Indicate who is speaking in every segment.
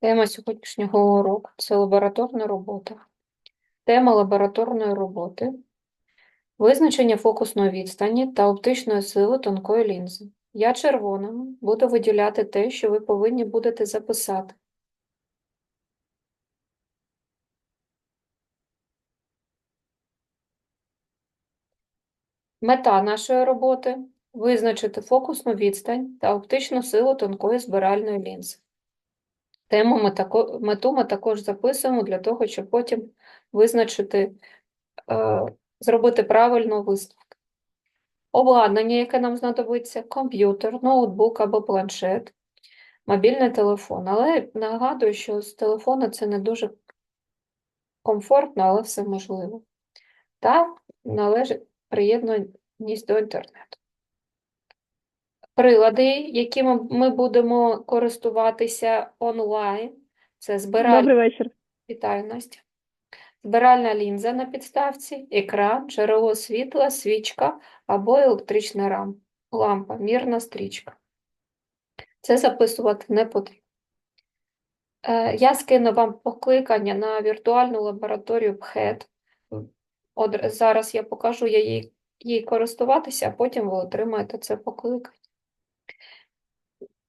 Speaker 1: Тема сьогоднішнього уроку це лабораторна робота. Тема лабораторної роботи визначення фокусної відстані та оптичної сили тонкої лінзи. Я червоним буду виділяти те, що ви повинні будете записати. Мета нашої роботи визначити фокусну відстань та оптичну силу тонкої збиральної лінзи. Тему ми тако, мету ми також записуємо для того, щоб потім визначити, е, зробити правильну висновку. Обладнання, яке нам знадобиться, комп'ютер, ноутбук або планшет, мобільний телефон. Але нагадую, що з телефона це не дуже комфортно, але все можливо. Та належить приєднаність до інтернету. Прилади, якими ми будемо користуватися онлайн, це збиральна
Speaker 2: Добрий вечір.
Speaker 1: Вітаю, Настя. Збиральна лінза на підставці, екран, джерело світла, свічка або електрична рам- лампа, мірна стрічка. Це записувати не потрібно. Е, Я скину вам покликання на віртуальну лабораторію ПХЕТ. От зараз я покажу я їй, їй користуватися, а потім ви отримаєте це покликання.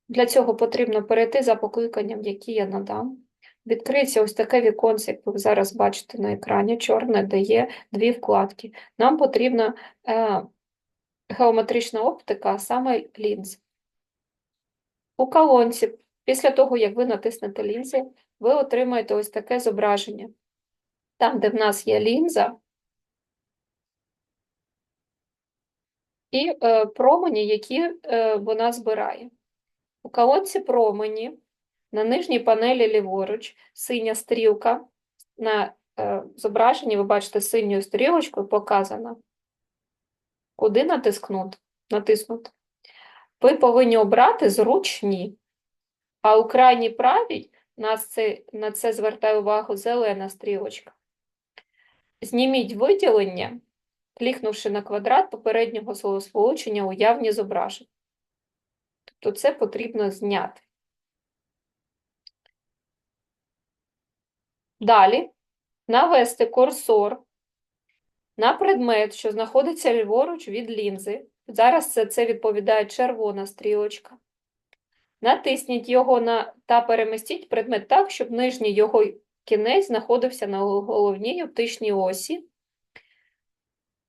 Speaker 1: Для цього потрібно перейти за покликанням, які я надам. Відкриється ось таке віконце, як ви зараз бачите на екрані, чорне, де є дві вкладки. Нам потрібна е, геометрична оптика, а саме лінзи. У колонці, після того, як ви натиснете лінзи, ви отримаєте ось таке зображення. Там, де в нас є лінза, і е, промені, які е, вона збирає. У колонці промені на нижній панелі ліворуч синя стрілка на е, зображенні, ви бачите, синьою стрілочкою показана. Куди? Натиснути. Ви повинні обрати зручні. А у крайній правій нас це, на це звертає увагу зелена стрілочка. Зніміть виділення, клікнувши на квадрат попереднього словосполучення уявні зображення. Тобто це потрібно зняти. Далі навести курсор на предмет, що знаходиться ліворуч від лінзи. Зараз це, це відповідає червона стрілочка. Натисніть його на та перемістіть предмет так, щоб нижній його кінець знаходився на головній оптичній осі,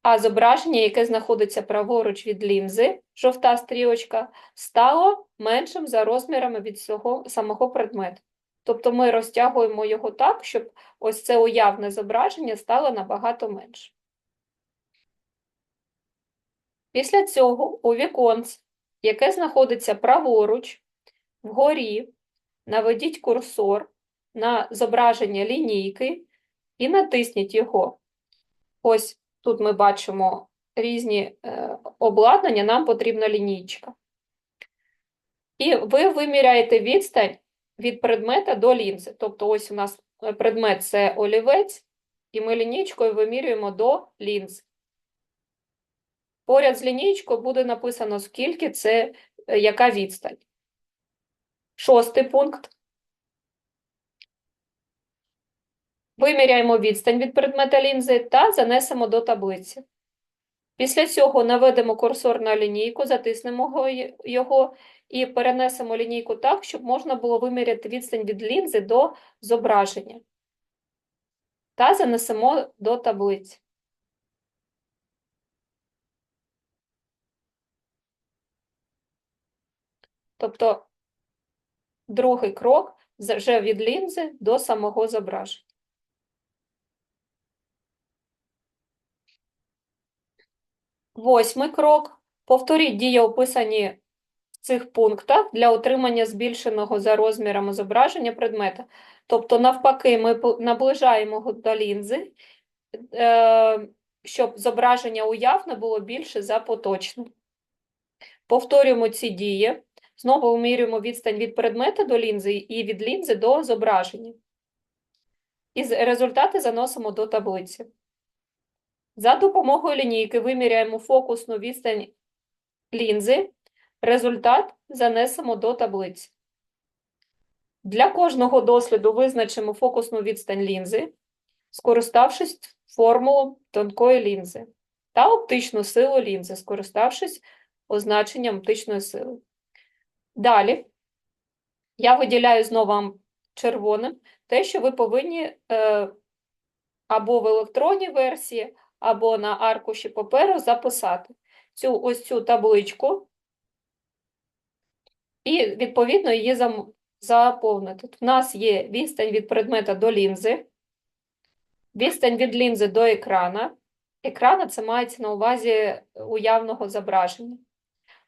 Speaker 1: а зображення, яке знаходиться праворуч від лінзи, жовта стрілочка, стало меншим за розмірами від цього самого предмету. Тобто ми розтягуємо його так, щоб ось це уявне зображення стало набагато менше. Після цього у віконці, яке знаходиться праворуч, вгорі, наведіть курсор на зображення лінійки і натисніть його. Ось тут ми бачимо різні е, обладнання, нам потрібна лінійка. І ви виміряєте відстань від предмета до лінзи. Тобто, ось у нас предмет це олівець, і ми лінійкою вимірюємо до лінзи. Поряд з лінійкою буде написано, скільки це, е, яка відстань. Шостий пункт. Виміряємо відстань від предмета лінзи та занесемо до таблиці. Після цього наведемо курсор на лінійку, затиснемо його і перенесемо лінійку так, щоб можна було виміряти відстань від лінзи до зображення. Та занесемо до таблиці. Тобто другий крок вже від лінзи до самого зображення. Восьмий крок. Повторіть дії, описані в цих пунктах для отримання збільшеного за розмірами зображення предмета. Тобто, навпаки, ми наближаємо його до лінзи, е, щоб зображення уявне було більше за поточне. Повторюємо ці дії. Знову вимірюємо відстань від предмета до лінзи і від лінзи до зображення. І результати заносимо до таблиці. За допомогою лінійки виміряємо фокусну відстань лінзи, результат занесемо до таблиці. Для кожного досліду визначимо фокусну відстань лінзи, скориставшись формулою тонкої лінзи, та оптичну силу лінзи, скориставшись означенням оптичної сили. Далі я виділяю знову червоним те, що ви повинні е, або в електронній версії, або на аркуші паперу записати цю ось цю табличку і, відповідно, її заповнити. У нас є відстань від предмета до лінзи, відстань від лінзи до екрана. Екрана це мається на увазі уявного зображення.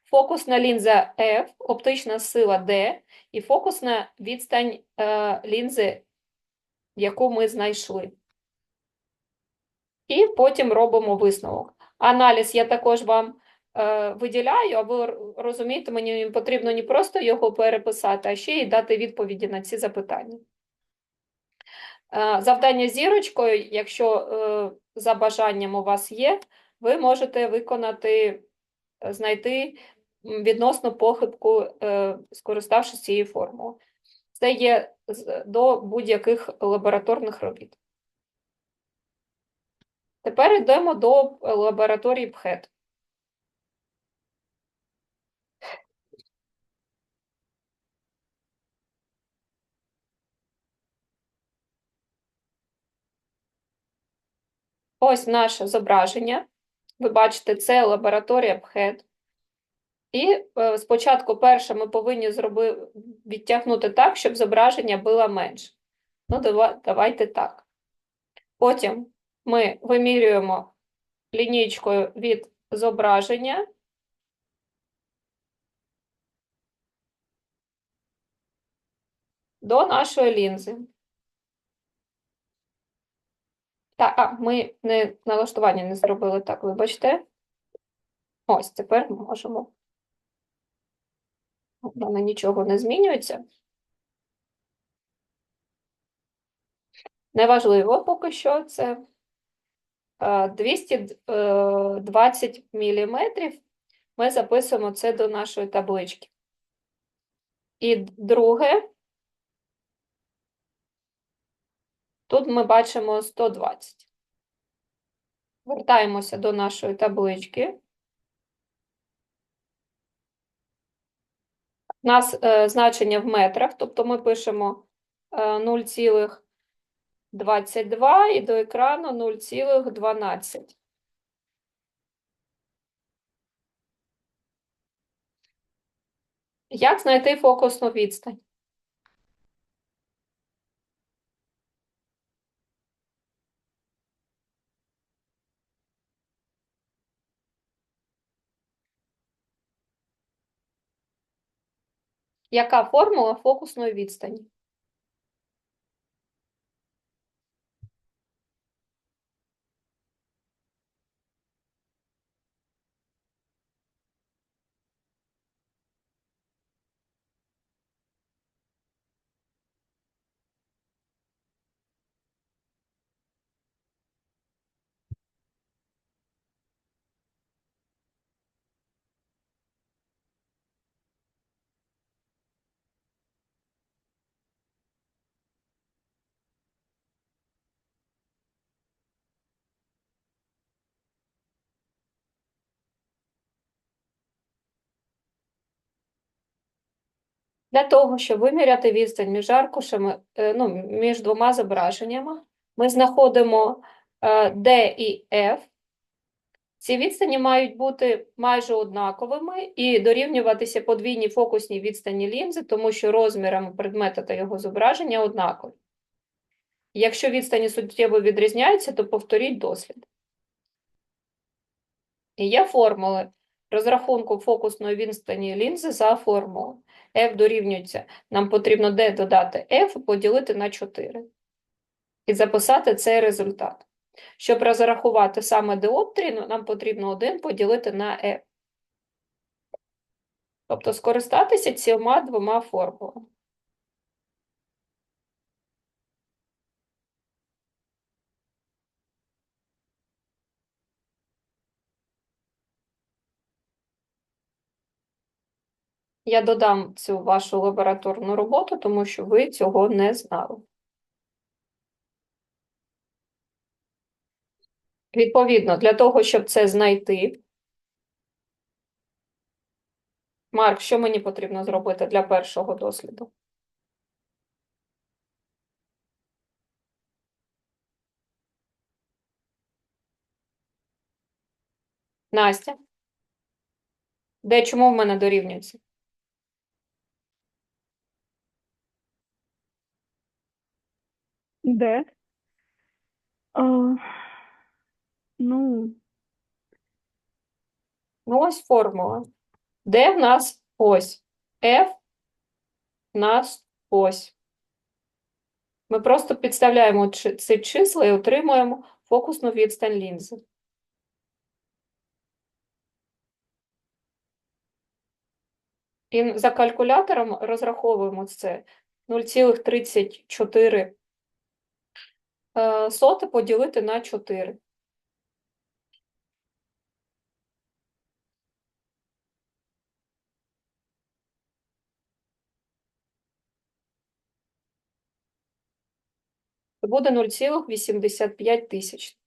Speaker 1: Фокусна лінза F, оптична сила D і фокусна відстань е, лінзи, яку ми знайшли. І потім робимо висновок. Аналіз я також вам е, виділяю, а ви розумієте, мені потрібно не просто його переписати, а ще й дати відповіді на ці запитання. Е, завдання зірочкою, якщо е, за бажанням у вас є, ви можете виконати, е, знайти відносну похибку, е, скориставшись цією формулою. Це є до будь-яких лабораторних робіт. Тепер йдемо до лабораторії ПХЕТ. Ось наше зображення. Ви бачите, це лабораторія ПХЕТ. І е, спочатку перше ми повинні зроби, відтягнути так, щоб зображення було менше. Ну, давайте так. Потім ми вимірюємо лінійкою від зображення. До нашої лінзи. Так, а, ми не налаштування не зробили так, вибачте. Ось тепер ми можемо. Мене нічого не змінюється. Неважливо поки що це 220 міліметрів. Ми записуємо це до нашої таблички. І друге, тут ми бачимо 120. Вертаємося до нашої таблички. У нас е, значення в метрах, тобто ми пишемо е, 0,22 і до екрану 0,12. Як знайти фокусну відстань? Яка формула фокусної відстані? Для того, щоб виміряти відстань між аркушами, е, ну, між двома зображеннями, ми знаходимо е, D і F. Ці відстані мають бути майже однаковими і дорівнюватися подвійній фокусній відстані лінзи, тому що розмірами предмета та його зображення однакові. Якщо відстані суттєво відрізняються, то повторіть дослід. І є формули розрахунку фокусної відстані лінзи за формулою. F дорівнюється, нам потрібно D додати F поділити на 4. І записати цей результат. Щоб розрахувати саме диоптрію, нам потрібно 1 поділити на F. Тобто скористатися цими двома формулами. Я додам цю вашу лабораторну роботу, тому що ви цього не знали. Відповідно, для того, щоб це знайти, Марк, що мені потрібно зробити для першого досліду? Настя? Де чому в мене дорівнюється?
Speaker 2: Де? А, ну,
Speaker 1: Ну, ось формула. Де в нас ось? F в нас ось. Ми просто підставляємо ці числа і отримуємо фокусну відстань лінзи. І за калькулятором розраховуємо це 0,34 е, соти поділити на 4. Це буде 0,85 тисяч.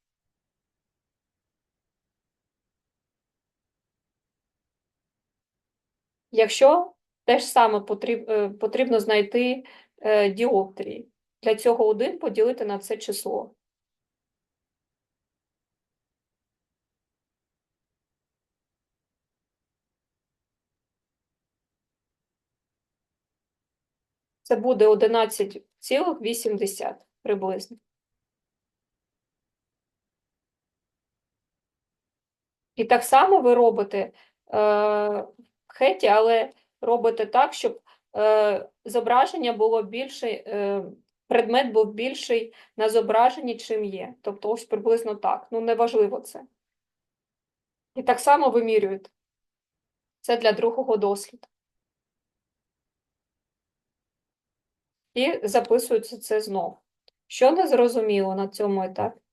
Speaker 1: Якщо те ж саме е, потрібно знайти е, діоптрії. Для цього 1 поділити на це число. Це буде 11,8 приблизно. І так само ви робите е, хеті, але робите так, щоб е, зображення було більше, е, предмет був більший на зображенні, чим є. Тобто ось приблизно так. Ну, неважливо це. І так само вимірюють. Це для другого досліду. І записується це знов. Що не зрозуміло на цьому етапі?